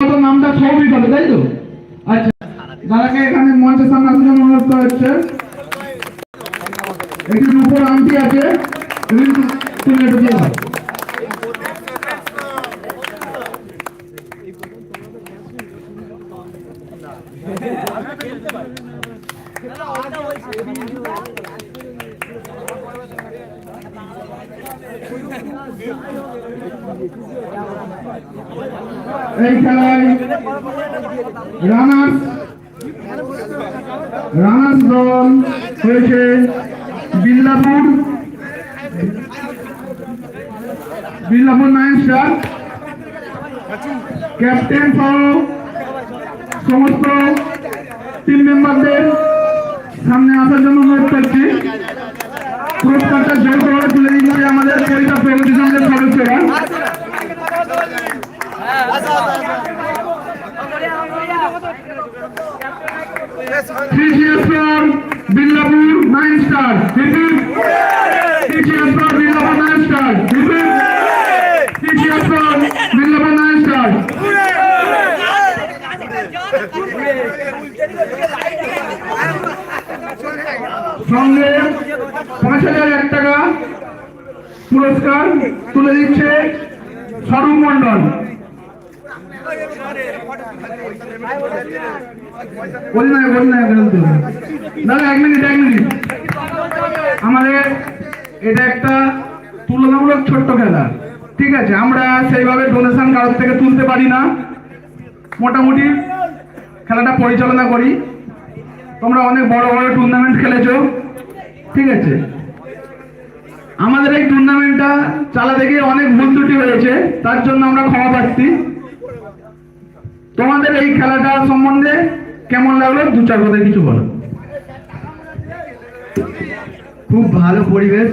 নামটা সৌভিক হবে তাই তো? আচ্ছা দাদাকে এখানে মঞ্চের সামনে আসার জন্য অনুরোধ করা হচ্ছে। একটি রূপোর আংটি আছে তুমি এই খেলায় রানার্স রানার্স দল হয়েছে Billapur. Billapur nine star. Captain সহ সমস্ত টিম মেম্বারদের সামনে আসার জন্য অনুরোধ করছি। পুরস্কারটা যৌথভাবে তুলে দিচ্ছে আমাদের পরিবার প্রগতি সংঘের সদস্যরা Billapur, nine star. Repeat. TCS from Billapur, nine star. Repeat. TCS from Billapur, nine star. সঙ্গে পাঁচ হাজার এক টাকা পুরস্কার তুলে দিচ্ছে স্বরূপ মন্ডল দাদা, এক মিনিট এক মিনিট। আমাদের এটা একটা তুলনামূলক ছোট্ট খেলা। ঠিক আছে, আমরা সেইভাবে ডোনেশন কারোর থেকে তুলতে পারি না। মোটামুটি খেলাটা পরিচালনা করি। তোমরা অনেক বড় বড় টুর্নামেন্ট খেলেছো। ঠিক আছে? আমাদের এই টুর্নামেন্টটা চালাতে গিয়ে অনেক ভুল ত্রুটি হয়েছে, তার জন্য আমরা ক্ষমা প্রার্থী। তোমাদের এই খেলাটা সম্বন্ধে কেমন লাগল? দু চার কথা কিছু বলো। খুব ভালো পরিবেশ।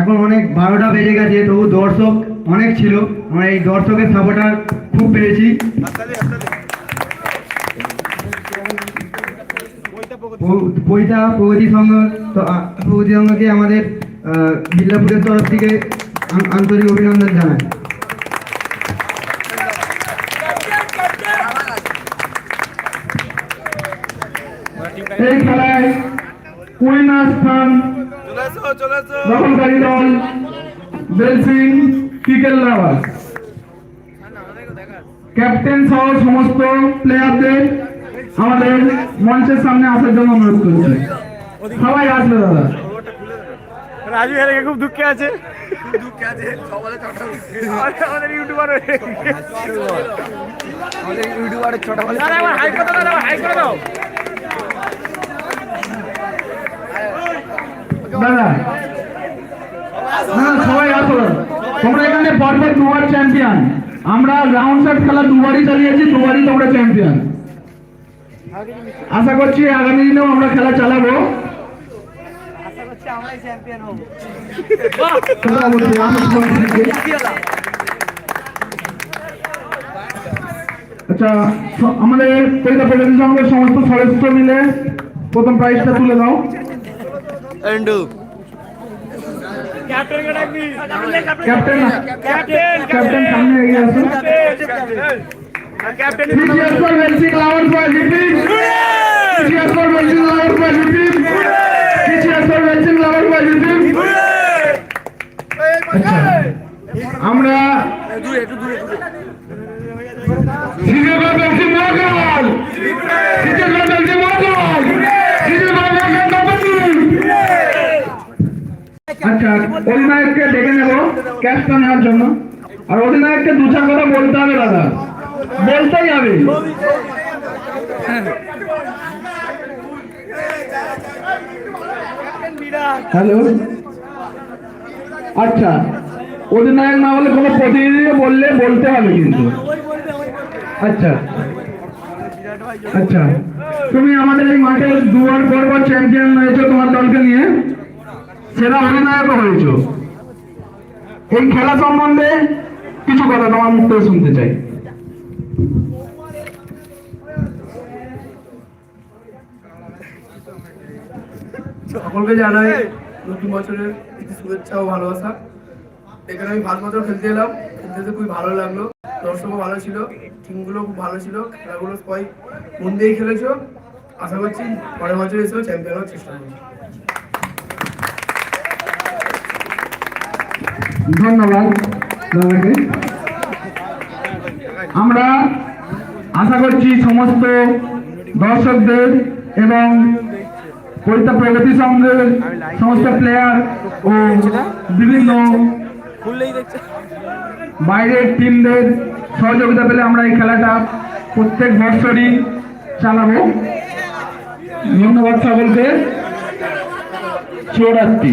এখন অনেক বারোটা বেজে গেছে, তবু দর্শক অনেক ছিল। আমরা এই দর্শকের সাপোর্টার খুব পেয়েছি। পৈতা প্রগতি সংঘ। তো, প্রগতি সংঘকে আমাদের বিল্লাপুরের তরফ থেকে আন্তরিক অভিনন্দন জানাই। এই খেলায় উইনার স্থান দখলকারী দল ক্যাপ্টেন সহ সমস্ত প্লেয়ারদের আমাদের মঞ্চের সামনে আসার জন্য অনুরোধ করছি। সবাই আসবে দাদা। রাজু এর খুব দুঃখে আছে। আমাদের- আমাদের ইউটিউবার আমাদের ইউটিউবারের ছোট হাই করে দাও হাই করে দাও। দাদা। না না, সবাই আসো। তোমরা এখানে পরপর দুবার চ্যাম্পিয়ন আমরা রাউন্ড শট খেলা দুবারই চালিয়েছি দুবারই তোমরা চ্যাম্পিয়ন আশা করছি আগামী দিনেও আমরা খেলা চালাবো। মোটামুটি, আমি শুনছি। আচ্ছা স- আমাদের কবিতা প্রগতি সংঘের সমস্ত সদস্য মিলে প্রথম প্রাইজটা তুলে দাও। ক্যাপ্টেনকে ডাকবি ক্যাপ্টেন ক্যাপ্টেন ক্যাপ্টেন সামনে এগিয়ে আসুন ক্যাপ্টেন। For Belsing Company. আচ্ছা অধিনায়ককে ডেকে নেব ক্যাশটা নেওয়ার জন্য। আর অধিনায়ককে দু চার কথা বলতে হবে, দাদা। বলতেই হবে। হ্যালো। আচ্ছা অধিনায়ক না বলে কোনো প্রতিনিধিকে বললে বলতে হবে কিন্তু। আচ্ছা। আচ্ছা। তুমি আমাদের এই মাঠে দুবার পর চ্যাম্পিয়ন হয়েছো তোমার দলকে নিয়ে। সেরা অধিনায়ক হয়েছো। এই খেলা সম্বন্ধে কিছু কথা তোমার মুখ থেকে শুনতে চাই। সকলকে জানাই, নতুন বছরের শুভেচ্ছা ও ভালোবাসা। এখানে আমি ভালো মতো খেলতে এলাম। খেলতে খুবই ভালো লাগল। দর্শকও ভালো ছিল টিমগুলো খুব ভালো ছিল। খেলাগুলো সবাই মন দিয়েই খেলেছো। আশা করছি পরের বছর এসেও চ্যাম্পিয়ন হওয়ার চেষ্টা করব। ধন্যবাদ আমরা আশা করছি সমস্ত দর্শকদের এবং কবিতা প্রগতি সংঘের সমস্ত প্লেয়ার ও বিভিন্ন বাইরের টিমদের সহযোগিতা পেলে আমরা এই খেলাটা প্রত্যেক বছরই চালাবো। ধন্যবাদ সকলকে। শিবরাত্রি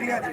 ঠিক আছে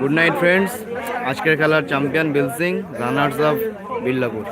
গুড নাইট ফ্রেন্ডস আজকের খেলার champion Bil Singh runners of Billapur